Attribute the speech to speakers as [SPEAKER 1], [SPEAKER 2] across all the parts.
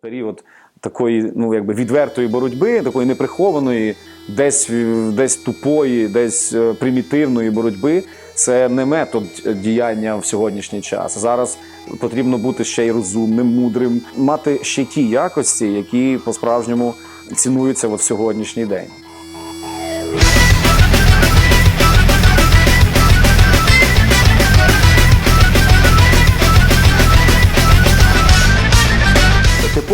[SPEAKER 1] Період такої, ну якби відвертої боротьби, такої неприхованої, десь, е, десь тупої, десь е, примітивної боротьби. Це не метод діяння в сьогоднішній час. Зараз потрібно бути ще й розумним, мудрим, мати ще ті якості, які по-справжньому цінуються от в сьогоднішній день.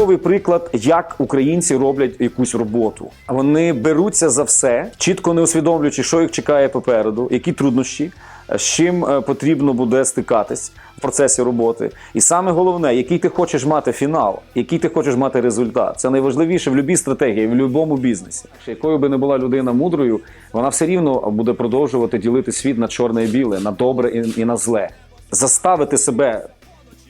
[SPEAKER 1] Типовий приклад, як українці роблять якусь роботу. Вони беруться за все, чітко не усвідомлюючи, що їх чекає попереду, які труднощі, з чим е, потрібно буде стикатись в процесі роботи. І саме головне, який ти хочеш мати фінал, який ти хочеш мати результат. Це найважливіше в будь-якій стратегії, в будь-якому бізнесі. Якою би не була людина мудрою, вона все рівно буде продовжувати ділити світ на чорне і біле, на добре і на зле. Заставити себе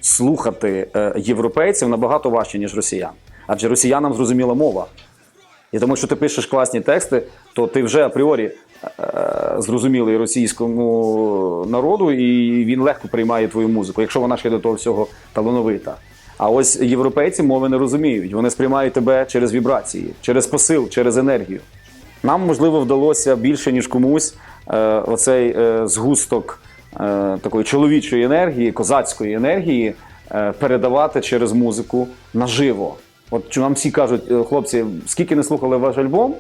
[SPEAKER 1] слухати е, європейців набагато важче, ніж росіян. Адже росіянам зрозуміла мова. І тому, що ти пишеш класні тексти, то ти вже апріорі е, зрозумілий російському народу, і він легко приймає твою музику, якщо вона ще до того всього талановита. А ось європейці мови не розуміють. Вони сприймають тебе через вібрації, через посил, через енергію. Нам, можливо, вдалося більше, ніж комусь, е, оцей е, згусток е, такої чоловічої енергії, козацької енергії е, передавати через музику наживо. От нам всі кажуть, е, хлопці, скільки не слухали ваш альбом,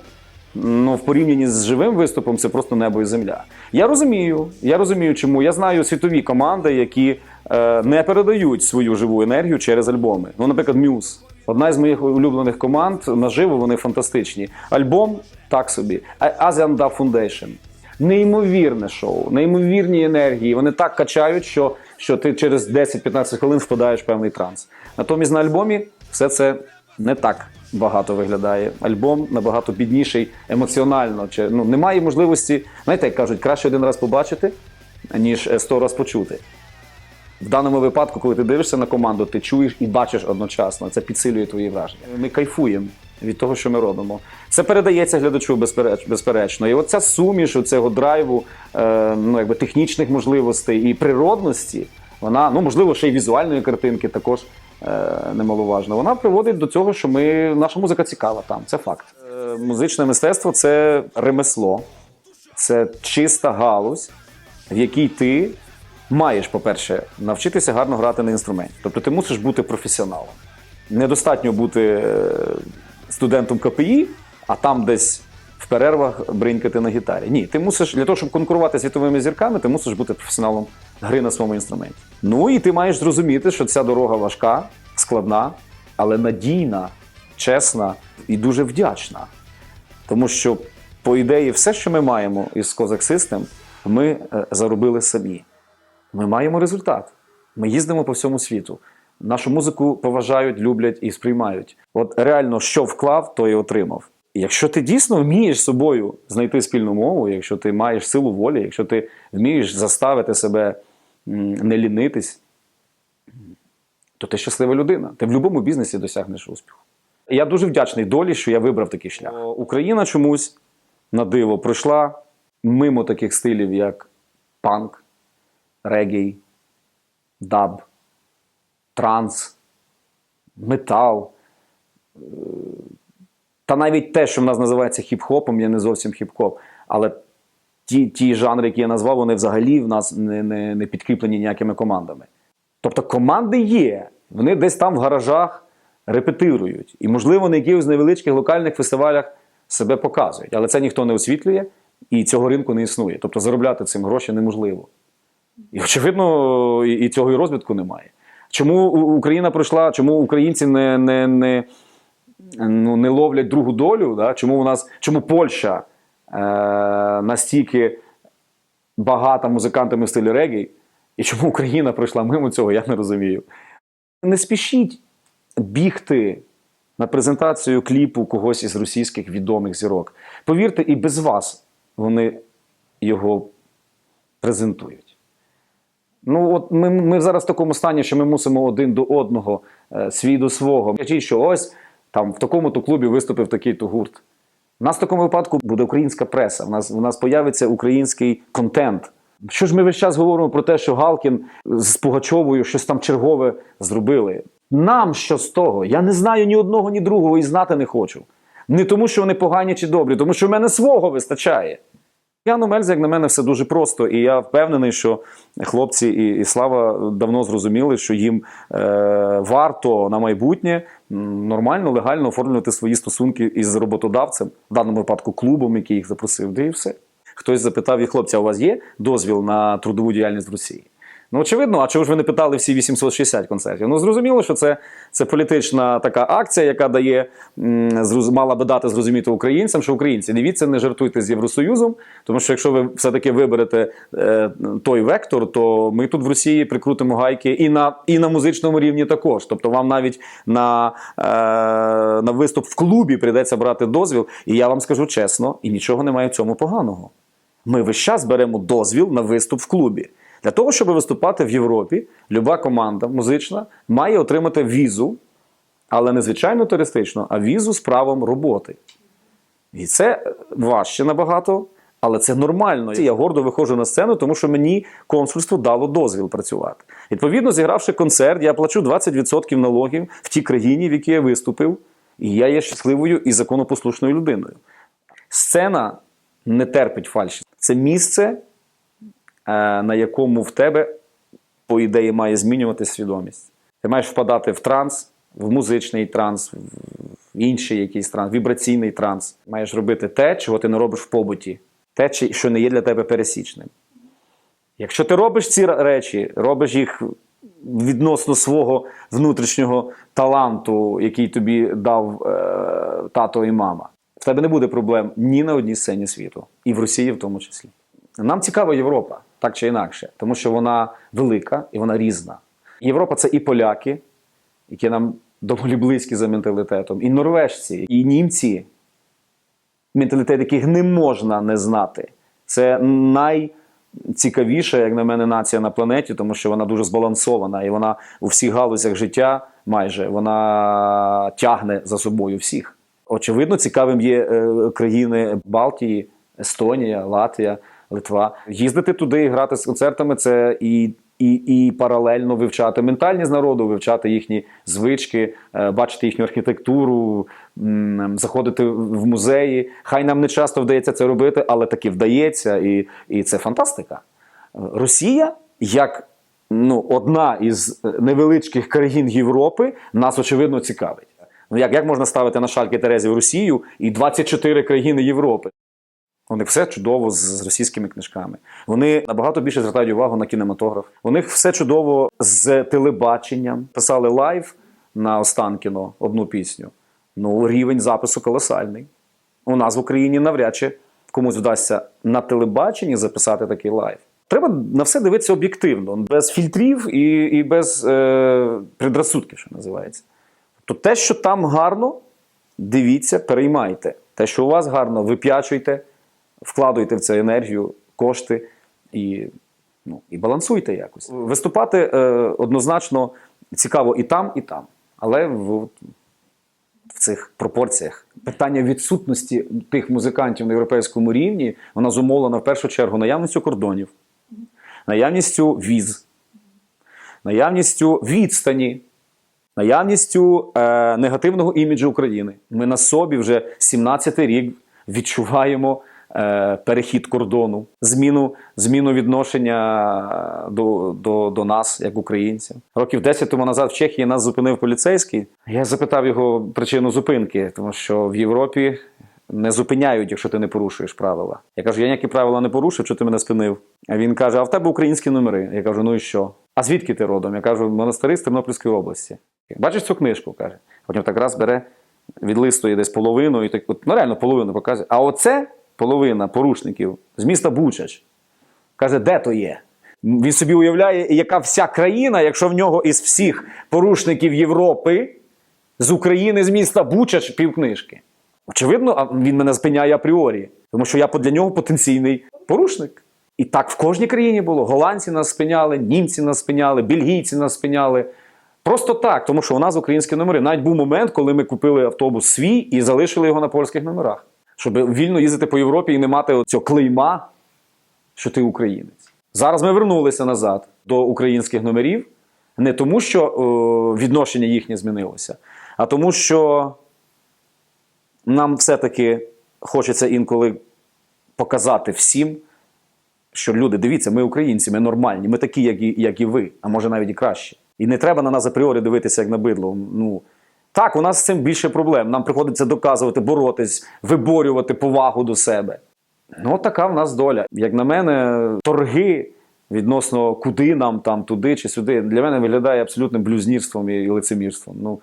[SPEAKER 1] ну в порівнянні з живим виступом це просто небо і земля. Я розумію, я розумію, чому. Я знаю світові команди, які е, не передають свою живу енергію через альбоми. Ну, наприклад, Muse. Одна з моїх улюблених команд наживо вони фантастичні. Альбом так собі. ASEAN Dub Foundation. Неймовірне шоу, неймовірні енергії. Вони так качають, що, що ти через 10-15 хвилин впадаєш певний транс. Натомість на альбомі все це не так багато виглядає. Альбом набагато бідніший емоціонально. Чи, ну, немає можливості, знаєте, як кажуть, краще один раз побачити, ніж е, сто раз почути. В даному випадку, коли ти дивишся на команду, ти чуєш і бачиш одночасно. Це підсилює твої враження. Ми кайфуємо від того, що ми робимо. Це передається глядачу безперечно. І оця суміш цього драйву, е, ну якби технічних можливостей і природності, вона, ну можливо, ще й візуальної картинки також е, немаловажна. Вона приводить до цього, що ми наша музика цікава там. Це факт. Е, музичне мистецтво це ремесло, це чиста галузь, в якій ти маєш, по-перше, навчитися гарно грати на інструменті. Тобто ти мусиш бути професіоналом. Недостатньо бути студентом КПІ, а там десь в перервах бринькати на гітарі. Ні, ти мусиш для того, щоб конкурувати світовими зірками, ти мусиш бути професіоналом гри на своєму інструменті. Ну і ти маєш зрозуміти, що ця дорога важка, складна, але надійна, чесна і дуже вдячна. Тому що, по ідеї, все, що ми маємо із Козак System, ми е, заробили самі. Ми маємо результат. Ми їздимо по всьому світу. Нашу музику поважають, люблять і сприймають. От реально, що вклав, то і отримав. І якщо ти дійсно вмієш собою знайти спільну мову, якщо ти маєш силу волі, якщо ти вмієш заставити себе не лінитись, то ти щаслива людина. Ти в будь-якому бізнесі досягнеш успіху. Я дуже вдячний долі, що я вибрав такий шлях. Україна чомусь на диво пройшла мимо таких стилів, як панк, регій, даб, транс, метал. Е, Та навіть те, що в нас називається хіп-хопом, є не зовсім хіп-хоп. Але ті, ті жанри, які я назвав, вони взагалі в нас не, не, не підкріплені ніякими командами. Тобто команди є, вони десь там в гаражах репетирують. І, можливо, на якихось невеличких локальних фестивалях себе показують. Але це ніхто не освітлює і цього ринку не існує. Тобто заробляти цим гроші неможливо. І, очевидно, і, і цього і розвитку немає. Чому Україна пройшла, чому українці не, не, не, ну, не ловлять другу долю? Да? Чому у нас, чому Польща е, настільки багата музикантами в стилі регій, і чому Україна пройшла мимо цього, я не розумію. Не спішіть бігти на презентацію кліпу когось із російських відомих зірок. Повірте, і без вас вони його презентують. Ну, от ми, ми зараз в такому стані, що ми мусимо один до одного, е, свій до свого. Кажіть, що ось там в такому-то клубі виступив такий-то гурт. У нас в такому випадку буде українська преса, у нас, у нас появиться український контент. Що ж ми весь час говоримо про те, що Галкін з Пугачовою щось там чергове зробили? Нам що з того? Я не знаю ні одного, ні другого і знати не хочу. Не тому, що вони погані чи добрі, тому що в мене свого вистачає. Яну Мельзі, як на мене, все дуже просто, і я впевнений, що хлопці і, і Слава давно зрозуміли, що їм е, варто на майбутнє нормально, легально оформлювати свої стосунки із роботодавцем, в даному випадку клубом, який їх запросив, де і все. Хтось запитав і хлопця, у вас є дозвіл на трудову діяльність в Росії? Ну, очевидно, а чого ж ви не питали всі 860 концертів? Ну, зрозуміло, що це, це політична така акція, яка дає мала би дати зрозуміти українцям, що українці дивіться, не жартуйте з Євросоюзом, тому що якщо ви все-таки виберете е, той вектор, то ми тут в Росії прикрутимо гайки і на, і на музичному рівні також. Тобто вам навіть на, е, на виступ в клубі прийдеться брати дозвіл. І я вам скажу чесно, і нічого немає в цьому поганого. Ми весь час беремо дозвіл на виступ в клубі. Для того, щоб виступати в Європі, люба команда музична має отримати візу, але не звичайну туристичну, а візу з правом роботи. І це важче набагато, але це нормально. Я гордо виходжу на сцену, тому що мені консульство дало дозвіл працювати. Відповідно, зігравши концерт, я плачу 20% налогів в тій країні, в якій я виступив, і я є щасливою і законопослушною людиною. Сцена не терпить фальші. Це місце, на якому в тебе, по ідеї, має змінюватися свідомість. Ти маєш впадати в транс, в музичний транс, в інший якийсь транс, вібраційний транс. Маєш робити те, чого ти не робиш в побуті, те, що не є для тебе пересічним. Якщо ти робиш ці речі, робиш їх відносно свого внутрішнього таланту, який тобі дав е, тато і мама, в тебе не буде проблем ні на одній сцені світу, і в Росії в тому числі. Нам цікава Європа, так чи інакше, тому що вона велика і вона різна. Європа це і поляки, які нам доволі близькі за менталітетом, і норвежці, і німці, менталітет яких не можна не знати. Це найцікавіша, як на мене, нація на планеті, тому що вона дуже збалансована, і вона у всіх галузях життя майже вона тягне за собою всіх. Очевидно, цікавим є е, країни Балтії, Естонія, Латвія, Литва. Їздити туди і грати з концертами це і. І, і паралельно вивчати ментальність народу, вивчати їхні звички, е, бачити їхню архітектуру, заходити в музеї. Хай нам не часто вдається це робити, але таки вдається, і, і це фантастика. Росія, як ну, одна із невеличких країн Європи, нас очевидно цікавить. Ну як, як можна ставити на шальки Терезі в Росію і 24 країни Європи? У них все чудово з, з російськими книжками. Вони набагато більше звертають увагу на кінематограф. У них все чудово з телебаченням. Писали лайв на Останкіно одну пісню. Ну, рівень запису колосальний. У нас в Україні навряд чи комусь вдасться на телебаченні записати такий лайв. Треба на все дивитися об'єктивно, без фільтрів і, і без е, предрассудків, що називається. Тобто те, що там гарно, дивіться, переймайте. Те, що у вас гарно, вип'ячуйте, вкладуйте в це енергію, кошти і, ну, і балансуйте якось. Виступати е, однозначно цікаво і там, і там. Але в, в цих пропорціях питання відсутності тих музикантів на європейському рівні вона зумовлена в першу чергу наявністю кордонів, наявністю віз, наявністю відстані, наявністю е, негативного іміджу України. Ми на собі вже 17-й рік відчуваємо перехід кордону, зміну, зміну відношення е, до, до, до нас, як українців. Років 10 тому назад в Чехії нас зупинив поліцейський. Я запитав його причину зупинки, тому що в Європі. Не зупиняють, якщо ти не порушуєш правила. Я кажу, я ніякі правила не порушив, що ти мене спинив. А він каже: А в тебе українські номери. Я кажу, ну і що? А звідки ти родом? Я кажу, монастири з Тернопільської області. Бачиш цю книжку? каже. Потім так раз бере, відлистує десь половину, і так, от, ну реально половину показує. А оце половина порушників з міста Бучач. Каже, де то є? Він собі уявляє, яка вся країна, якщо в нього із всіх порушників Європи з України, з міста Бучач півкнижки. Очевидно, а він мене спиняє апріорі, тому що я для нього потенційний порушник. І так в кожній країні було. Голландці нас спиняли, німці нас спиняли, бельгійці нас спиняли. Просто так, тому що у нас українські номери. Навіть був момент, коли ми купили автобус свій і залишили його на польських номерах, щоб вільно їздити по Європі і не мати цього клейма, що ти українець. Зараз ми вернулися назад до українських номерів. Не тому, що е, відношення їхнє змінилося, а тому, що нам все-таки хочеться інколи показати всім, що люди, дивіться, ми українці, ми нормальні, ми такі, як і, як і ви, а може навіть і кращі. І не треба на нас апріорі дивитися як на бидло. Ну, так, у нас з цим більше проблем. Нам приходиться доказувати, боротись, виборювати повагу до себе. Ну, така в нас доля. Як на мене, торги відносно куди нам там, туди чи сюди, для мене виглядає абсолютним блюзнірством і лицемірством. Ну,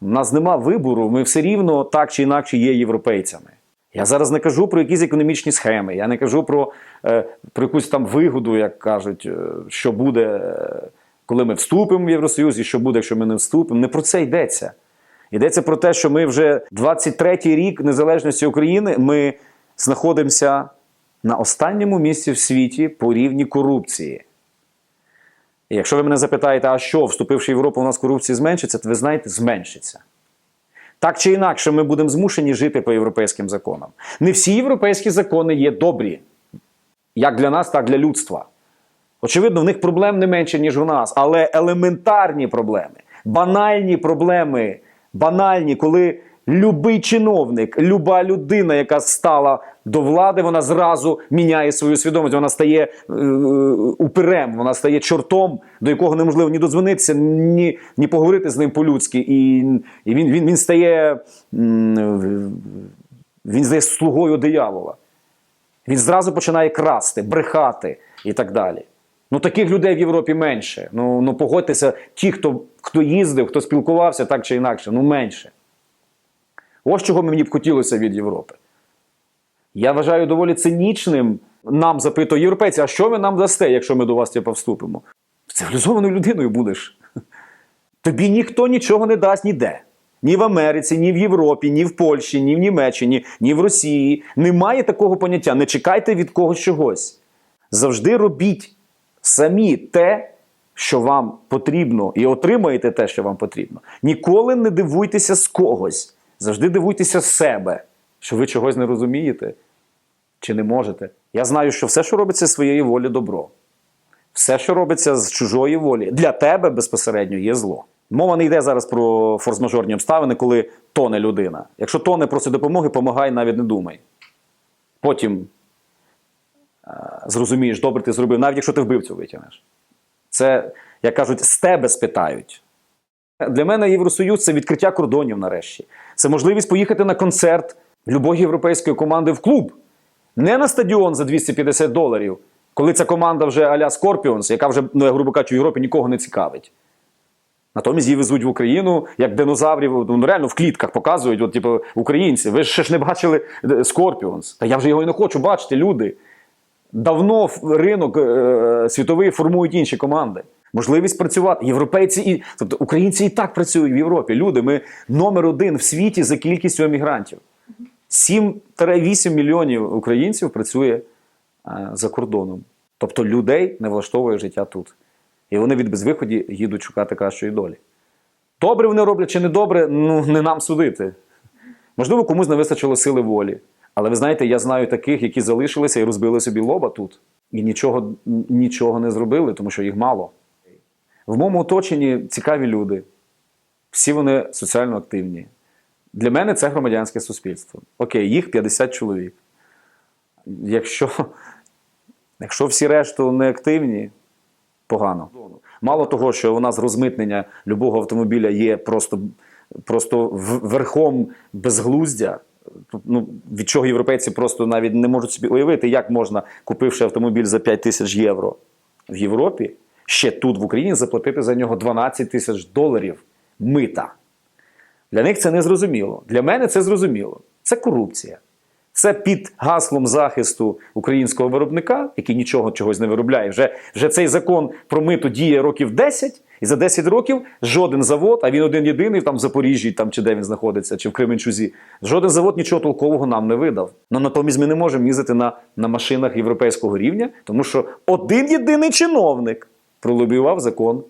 [SPEAKER 1] у нас нема вибору, ми все рівно так чи інакше є європейцями. Я зараз не кажу про якісь економічні схеми, я не кажу про, е, про якусь там вигоду, як кажуть, е, що буде, е, коли ми вступимо в Євросоюз, і що буде, якщо ми не вступимо. Не про це йдеться. Йдеться про те, що ми вже 23-й рік незалежності України ми знаходимося на останньому місці в світі по рівні корупції. І якщо ви мене запитаєте, а що, вступивши в Європу, у нас корупція зменшиться, то ви знаєте, зменшиться. Так чи інакше, ми будемо змушені жити по європейським законам. Не всі європейські закони є добрі, як для нас, так і для людства. Очевидно, в них проблем не менше, ніж у нас, але елементарні проблеми, банальні проблеми, банальні, коли любий чиновник, люба людина, яка стала до влади, вона зразу міняє свою свідомість, вона стає е, уперем, вона стає чортом, до якого неможливо ні дозвонитися, ні, ні поговорити з ним по-людськи. І, і він, він, він стає він стає слугою диявола. Він зразу починає красти, брехати і так далі. Ну таких людей в Європі менше. Ну, ну погодьтеся, ті, хто, хто їздив, хто спілкувався так чи інакше, ну менше. Ось чого мені б хотілося від Європи. Я вважаю доволі цинічним нам запитує європейці, а що ви нам дасте, якщо ми до вас типу, вступимо? Цивілізованою людиною будеш. Тобі ніхто нічого не дасть ніде. Ні в Америці, ні в Європі, ні в Польщі, ні в Німеччині, ні в Росії. Немає такого поняття. Не чекайте від когось чогось. Завжди робіть самі те, що вам потрібно, і отримаєте те, що вам потрібно. Ніколи не дивуйтеся з когось. Завжди дивуйтеся з себе, що ви чогось не розумієте чи не можете. Я знаю, що все, що робиться з своєї волі, добро. Все, що робиться з чужої волі, для тебе безпосередньо є зло. Мова не йде зараз про форс-мажорні обставини, коли тоне людина. Якщо тоне просить допомоги, помагай, навіть не думай. Потім зрозумієш, добре ти зробив, навіть якщо ти вбивцю витягнеш. Це, як кажуть, з тебе спитають. Для мене Євросоюз це відкриття кордонів нарешті. Це можливість поїхати на концерт любої європейської команди в клуб. Не на стадіон за 250 доларів, коли ця команда вже а-ля Scorpions, яка вже, ну, я грубо кажучи, в Європі нікого не цікавить. Натомість її везуть в Україну як динозаврів, ну реально в клітках показують, от, типу, українці. Ви ще ж не бачили е, Scorpions. Та я вже його і не хочу бачити, люди. Давно ринок е, світовий формують інші команди. Можливість працювати. Європейці і тобто українці і так працюють в Європі. Люди, ми номер один в світі за кількістю емігрантів. 7-8 мільйонів українців працює е, за кордоном. Тобто людей не влаштовує життя тут. І вони від безвиході їдуть шукати кращої долі. Добре вони роблять чи не добре, ну не нам судити. Можливо, комусь не вистачило сили волі. Але ви знаєте, я знаю таких, які залишилися і розбили собі лоба тут. І нічого, нічого не зробили, тому що їх мало. В моєму оточенні цікаві люди. Всі вони соціально активні. Для мене це громадянське суспільство. Окей, їх 50 чоловік. Якщо, якщо всі решту не активні, погано. Мало того, що у нас розмитнення любого автомобіля є просто, просто верхом безглуздя. Ну, від чого європейці просто навіть не можуть собі уявити, як можна, купивши автомобіль за 5 тисяч євро в Європі, ще тут, в Україні, заплатити за нього 12 тисяч доларів мита. Для них це не зрозуміло. Для мене це зрозуміло. Це корупція. Це під гаслом захисту українського виробника, який нічого чогось не виробляє. Вже, вже цей закон про мито діє років 10, і за 10 років жоден завод, а він один єдиний там в Запоріжжі, там чи де він знаходиться, чи в Кременчузі, жоден завод нічого толкового нам не видав. Ну натомість ми не можемо їздити на, на машинах європейського рівня, тому що один єдиний чиновник пролобіював закон,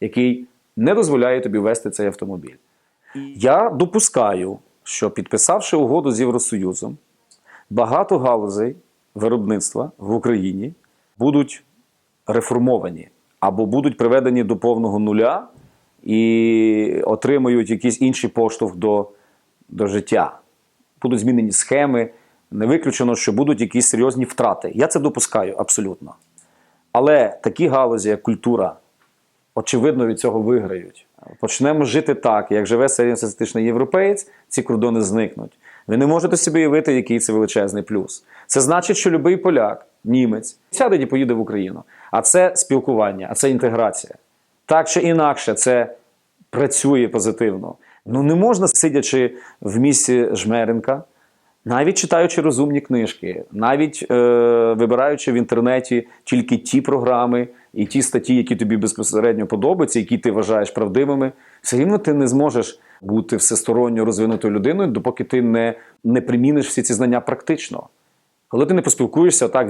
[SPEAKER 1] який не дозволяє тобі вести цей автомобіль. Я допускаю, що підписавши угоду з Євросоюзом, багато галузей виробництва в Україні будуть реформовані. Або будуть приведені до повного нуля і отримають якийсь інший поштовх до, до життя. Будуть змінені схеми. Не виключено, що будуть якісь серйозні втрати. Я це допускаю абсолютно. Але такі галузі, як культура, очевидно, від цього виграють. Почнемо жити так, як живе середньостатистичний європеєць, ці кордони зникнуть. Ви не можете собі уявити, який це величезний плюс. Це значить, що будь-який поляк, німець сяде і поїде в Україну. А це спілкування, а це інтеграція. Так чи інакше, це працює позитивно. Ну не можна, сидячи в місті Жмеренка, навіть читаючи розумні книжки, навіть е, вибираючи в інтернеті тільки ті програми і ті статті, які тобі безпосередньо подобаються, які ти вважаєш правдивими, все рівно ти не зможеш бути всесторонньо розвинутою людиною, допоки ти не, не приміниш всі ці знання практично. Коли ти не поспілкуєшся так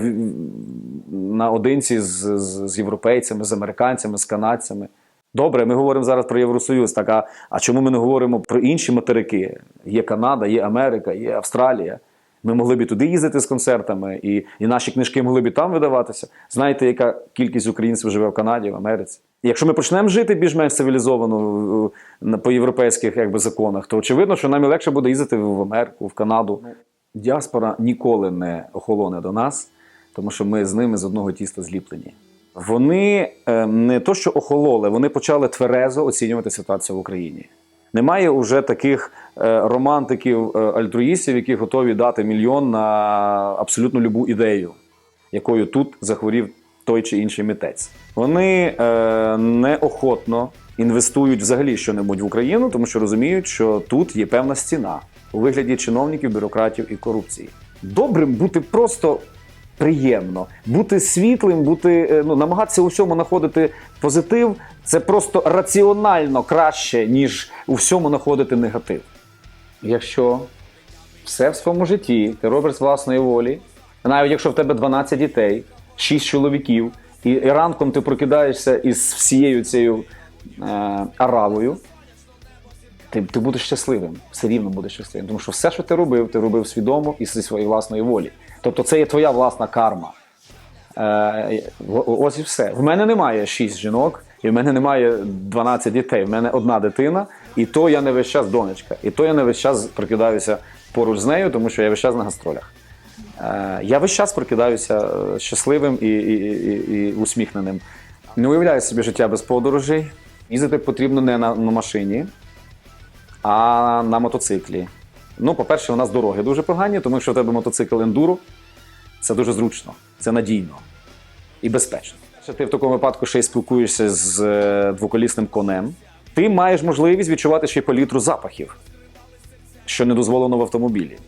[SPEAKER 1] наодинці з, з, з європейцями, з американцями, з канадцями. Добре, ми говоримо зараз про Євросоюз. Так, а, а чому ми не говоримо про інші материки? Є Канада, є Америка, є Австралія. Ми могли б туди їздити з концертами, і, і наші книжки могли б там видаватися. Знаєте, яка кількість українців живе в Канаді, в Америці? І Якщо ми почнемо жити більш-менш цивілізовано е, по європейських якби, законах, то очевидно, що нам і легше буде їздити в Америку, в Канаду. Діаспора ніколи не охолоне до нас, тому що ми з ними з одного тіста зліплені. Вони е, не то, що охололи, вони почали тверезо оцінювати ситуацію в Україні. Немає уже таких е, романтиків, е, альтруїстів, які готові дати мільйон на абсолютно любу ідею, якою тут захворів той чи інший митець. Вони неохотно інвестують взагалі щонебудь в Україну, тому що розуміють, що тут є певна стіна у вигляді чиновників, бюрократів і корупції. Добрим бути просто приємно, бути світлим, бути е, ну, намагатися у всьому знаходити позитив. Це просто раціонально краще, ніж у всьому знаходити негатив. Якщо все в своєму житті ти робиш з власної волі, навіть якщо в тебе 12 дітей, 6 чоловіків, і, ранком ти прокидаєшся із всією цією е, аравою, ти, ти будеш щасливим, все рівно будеш щасливим. Тому що все, що ти робив, ти робив свідомо і зі своєї власної волі. Тобто це є твоя власна карма. Е, ось і все. В мене немає 6 жінок, і в мене немає 12 дітей. В мене одна дитина, і то я не весь час донечка. І то я не весь час прокидаюся поруч з нею, тому що я весь час на гастролях. Е, Я весь час прокидаюся е, щасливим і, і, і, і усміхненим. Не уявляю собі життя без подорожей. Їздити потрібно не на, на машині, а на мотоциклі. Ну, по-перше, у нас дороги дуже погані, тому що в тебе мотоцикл ендуро, це дуже зручно, це надійно і безпечно. Ти в такому випадку ще й спілкуєшся з е, двоколісним конем, ти маєш можливість відчувати ще й палітру запахів, що не дозволено в автомобілі.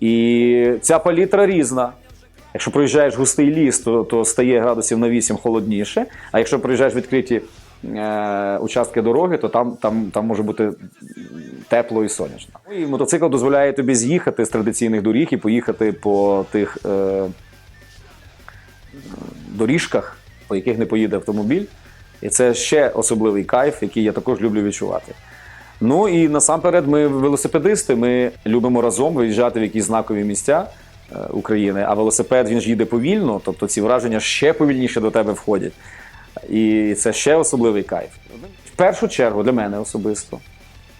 [SPEAKER 1] І ця палітра різна. Якщо проїжджаєш густий ліс, то, то стає градусів на 8 холодніше. А якщо проїжджаєш відкриті е, участки дороги, то там, там, там може бути тепло і сонячно. Ну, І мотоцикл дозволяє тобі з'їхати з традиційних доріг і поїхати по тих е, доріжках, по яких не поїде автомобіль. І це ще особливий кайф, який я також люблю відчувати. Ну і насамперед, ми велосипедисти. Ми любимо разом виїжджати в якісь знакові місця е, України. А велосипед він ж їде повільно, тобто ці враження ще повільніше до тебе входять. І це ще особливий кайф. В першу чергу для мене особисто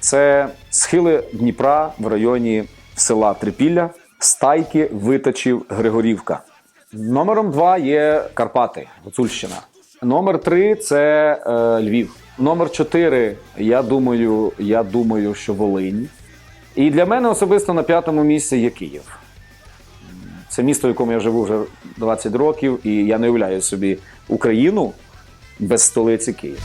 [SPEAKER 1] це схили Дніпра в районі села Трипілля, Стайки, Витачів, Григорівка. Номером два є Карпати, Гуцульщина. Номер три це е, Львів. Номер чотири, я думаю, я думаю, що Волинь. І для мене особисто на п'ятому місці є Київ. Це місто, в якому я живу вже 20 років, і я не уявляю собі Україну без столиці Києва.